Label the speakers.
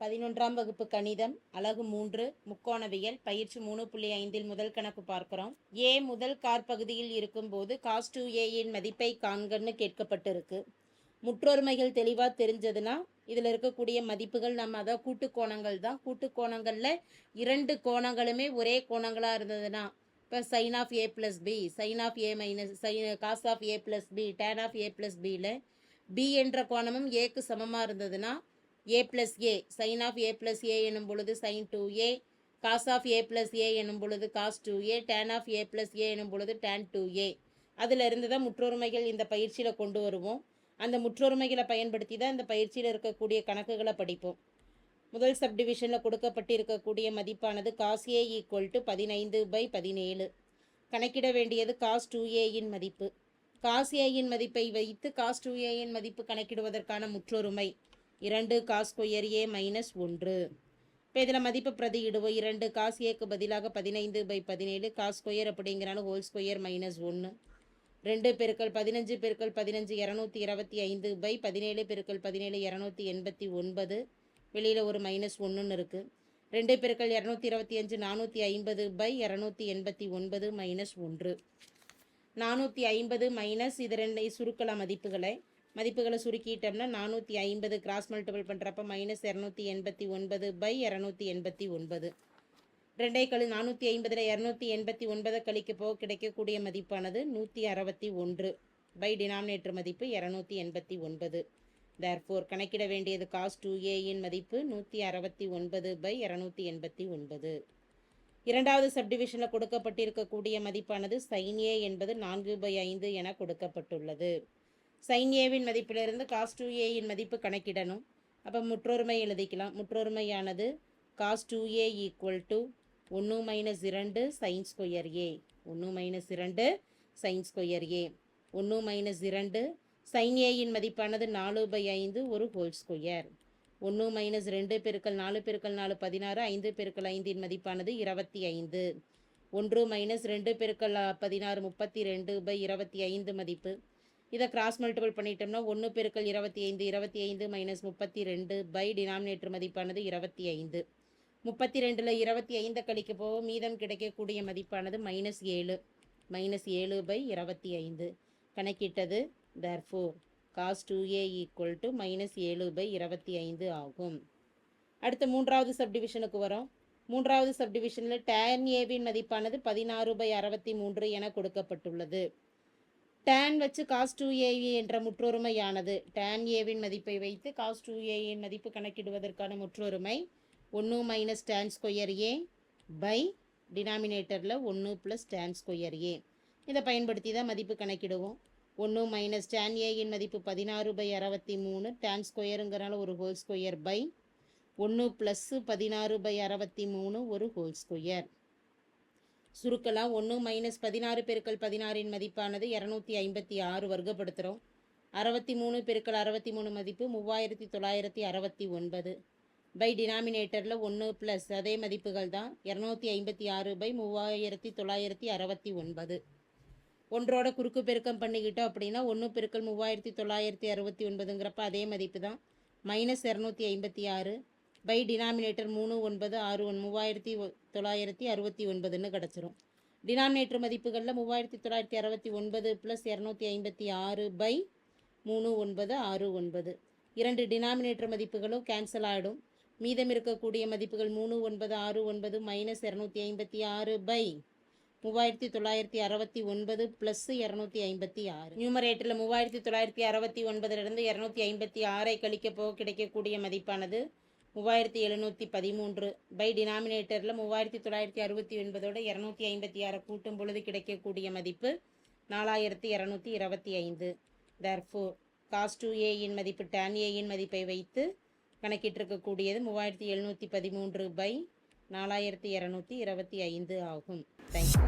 Speaker 1: பதினொன்றாம் வகுப்பு கணிதம் அலகு மூன்று முக்கோணவியல் பயிற்சி மூணு புள்ளி ஐந்தில் முதல் கணக்கு பார்க்கிறோம். ஏ முதல் கார் பகுதியில் இருக்கும்போது காஸ் டூ ஏயின் மதிப்பை காண்கன்னு கேட்கப்பட்டிருக்கு. முற்றொருமைகள் தெளிவாக தெரிஞ்சதுன்னா இதில் இருக்கக்கூடிய மதிப்புகள் நம்ம அதான் கூட்டு கோணங்கள் தான். கூட்டு கோணங்களில் இரண்டு கோணங்களுமே ஒரே கோணங்களாக இருந்ததுன்னா இப்போ sine of A plus B sine of A minus sine cos of A plus B tan of A plus பியில் பி என்ற கோணமும் ஏக்கு சமமாக இருந்ததுன்னா A plus A sine of A plus A எனும் பொழுது sine two A cos of A plus A எனும் பொழுது cos two A tan of A plus A எனும் பொழுது டேன் டூ ஏ அதில் இருந்து தான் முற்றொருமைகள் இந்த பயிற்சியில் கொண்டு வருவோம். அந்த முற்றொருமைகளை பயன்படுத்தி தான் இந்த பயிற்சியில் இருக்கக்கூடிய கணக்குகளை படிப்போம். முதல் சப்டிவிஷனில் கொடுக்கப்பட்டிருக்கக்கூடிய மதிப்பானது காஸ் ஏ ஈக்குவல் டு பதினைந்து பை பதினேழு. கணக்கிட வேண்டியது காஸ் டூ ஏயின் மதிப்பு. காஸ் ஏயின் மதிப்பை வைத்து காஸ் டூ ஏயின் மதிப்பு கணக்கிடுவதற்கான முற்றொருமை. இரண்டு காஸ் ஸ்கொயர் ஏ மைனஸ் ஒன்று. இப்போ இதில் மதிப்பு பிரதியிடுவோம் இரண்டு காஸ் ஏக்கு பதிலாக பதினைந்து பை பதினேழு காஸ் ஸ்கொயர் அப்படிங்கிறான ஹோல் ஸ்கொயர் மைனஸ் ஒன்று ரெண்டு பெருக்கள் பதினஞ்சு பெருக்கள் பதினஞ்சு இரநூத்தி இருபத்தி ஐந்து பை பதினேழு பெருக்கள் பதினேழு இரநூத்தி எண்பத்தி ஒன்பது. வெளியில் ஒரு மைனஸ் ஒன்றுன்னு இருக்குது ரெண்டு பெருக்கள் இரநூத்தி இருபத்தி அஞ்சு நானூற்றி ஐம்பது பை இரநூத்தி எண்பத்தி ஒன்பது மைனஸ் ஒன்று. நானூற்றி ஐம்பது மைனஸ் இது ரெண்டை சுருக்கலாம் மதிப்புகளை. மதிப்புகளை சுருக்கிட்டோம்னா நானூற்றி ஐம்பது கிராஸ் மல்டிபிள் பண்ணுறப்ப மைனஸ் இரநூத்தி எண்பத்தி ஒன்பது பை இரநூத்தி எண்பத்தி ஒன்பது. ரெண்டே கழு நானூற்றி ஐம்பதில் இரநூத்தி எண்பத்தி ஒன்பதை கழிக்க போக கிடைக்கக்கூடிய மதிப்பானது நூற்றி அறுபத்தி ஒன்று பை டினாமினேட்டர் மதிப்பு இரநூத்தி எண்பத்தி ஒன்பது. தேர்ஃபோர் கணக்கிட வேண்டியது காஸ் டூ ஏயின் மதிப்பு நூற்றி அறுபத்தி ஒன்பது பை இரநூத்தி எண்பத்தி ஒன்பது. இரண்டாவது சப்டிவிஷனில் கொடுக்கப்பட்டிருக்கக்கூடிய மதிப்பானது சைன் ஏ என்பது நான்கு பை ஐந்து என கொடுக்கப்பட்டுள்ளது. சைன் ஏவின் மதிப்பிலிருந்து காஸ் டூ ஏயின் மதிப்பு கணக்கிடணும். அப்போ முற்றொருமை எழுதிக்கலாம். முற்றொருமையானது cos two A equal to ஒன்று மைனஸ் இரண்டு சைன் ஸ்கொயர் ஏ ஒன்று மைனஸ் இரண்டு சைன் ஸ்கொயர் ஏ ஒன்று மைனஸ் இரண்டு சைன் ஏயின் மதிப்பானது நாலு பை ஐந்து ஒரு ஹோல் ஸ்கொயர் ஒன்று மைனஸ் ரெண்டு பெருக்கல் நாலு பெருக்கல் நாலு பதினாறு ஐந்து பெருக்கல் ஐந்தின் மதிப்பானது இருபத்தி ஐந்து. ஒன்று மைனஸ் ரெண்டு பெருக்கல் பதினாறு முப்பத்தி ரெண்டு பை இருபத்தி ஐந்து மதிப்பு. இதை கிராஸ் மல்டிபிள் பண்ணிட்டோம்னா ஒன்று பெருக்கள் இருபத்தி ஐந்து இருபத்தி ஐந்து மைனஸ் முப்பத்தி ரெண்டு பை டினாமினேட்டர் மதிப்பானது இருபத்தி ஐந்து. முப்பத்தி ரெண்டில் இருபத்தி ஐந்தை கழிக்க போக மீதம் கிடைக்கக்கூடிய மதிப்பானது மைனஸ் ஏழு மைனஸ் ஏழு பை இருபத்தி ஐந்து. கணக்கிட்டது therefore cos two A equal to minus ஏழு பை இருபத்தி ஐந்து ஆகும். அடுத்து மூன்றாவது சப்டிவிஷனுக்கு வரோம். மூன்றாவது சப்டிவிஷனில் டேன் ஏவின் மதிப்பானது பதினாறு பை அறுபத்தி மூன்று என கொடுக்கப்பட்டுள்ளது. டேன் வச்சு காஸ் டூ ஏஏ என்ற முற்றொருமையானது. டேன் ஏவின் மதிப்பை வைத்து காஸ் டூ ஏயின் மதிப்பு கணக்கிடுவதற்கான முற்றொருமை ஒன்று minus tan square A by டினாமினேட்டரில் ஒன்று ப்ளஸ் டேன் ஸ்கொயர் ஏ இதை பயன்படுத்தி தான் மதிப்பு கணக்கிடுவோம். ஒன்று மைனஸ் டேன் ஏயின் மதிப்பு பதினாறு பை அறுபத்தி மூணு டேன் ஸ்கொயருங்கிறனால ஒரு ஹோல் ஸ்கொயர் பை ஒன்று ப்ளஸ்ஸு பதினாறு பை அறுபத்தி மூணு ஒரு ஹோல் ஸ்கொயர் சுருக்கலாம். ஒன்று மைனஸ் பதினாறு பெருக்கல் பதினாறின் மதிப்பானது இரநூத்தி ஐம்பத்தி ஆறு வர்க்கப்படுத்துகிறோம் அறுபத்தி மூணு பெருக்கல் அறுபத்தி மூணு மதிப்பு மூவாயிரத்தி தொள்ளாயிரத்தி அறுபத்தி ஒன்பது. பை டினாமினேட்டரில் ஒன்று ப்ளஸ் அதே மதிப்புகள் தான் இரநூத்தி ஐம்பத்தி ஆறு பை மூவாயிரத்தி தொள்ளாயிரத்தி அறுபத்தி ஒன்பது. ஒன்றோட குறுக்கு பெருக்கம் பண்ணிக்கிட்டோம் அப்படின்னா ஒன்று பெருக்கல் மூவாயிரத்தி தொள்ளாயிரத்தி அறுபத்தி ஒன்பதுங்கிறப்ப அதே மதிப்பு தான். மைனஸ் இரநூத்தி ஐம்பத்தி ஆறு. பை டினாமினேட்டர் மூணு ஒன்பது ஆறு ஒன் மூவாயிரத்தி தொள்ளாயிரத்தி அறுபத்தி ஒன்பதுன்னு கிடச்சிரும். டினாமினேட்டர் மதிப்புகளில் மூவாயிரத்தி தொள்ளாயிரத்தி அறுபத்தி ஒன்பது ப்ளஸ் இரநூத்தி ஐம்பத்தி ஆறு பை மூணு ஒன்பது ஆறு ஒன்பது. இரண்டு டினாமினேட்டர் மதிப்புகளும் கேன்சல் ஆகிடும் மீதம் இருக்கக்கூடிய மதிப்புகள் மூணு ஒன்பது ஆறு ஒன்பது மைனஸ் இரநூத்தி ஐம்பத்தி ஆறு பை மூவாயிரத்தி தொள்ளாயிரத்தி அறுபத்தி ஒன்பது ப்ளஸ் இரநூத்தி ஐம்பத்தி ஆறு. நியூமரேட்டரில் மூவாயிரத்தி தொள்ளாயிரத்தி அறுபத்தி ஒன்பதுலேருந்து இரநூத்தி ஐம்பத்தி ஆறை கழிக்க போக கிடைக்கக்கூடிய மதிப்பானது மூவாயிரத்தி எழுநூற்றி பதிமூன்று பை டினாமினேட்டரில் மூவாயிரத்தி தொள்ளாயிரத்தி அறுபத்தி ஒன்பதோடு இரநூத்தி ஐம்பத்தி ஆறு கூட்டும் பொழுது கிடைக்கக்கூடிய மதிப்பு நாலாயிரத்தி இரநூத்தி இருபத்தி ஐந்து. தர்ஃபோ காஸ் டூ ஏயின் மதிப்பு டேன் ஏயின் மதிப்பை வைத்து கணக்கிட்டிருக்கக்கூடியது மூவாயிரத்தி எழுநூற்றி பதிமூன்று பை நாலாயிரத்தி இரநூத்தி இருபத்தி ஐந்து ஆகும். தேங்க்யூ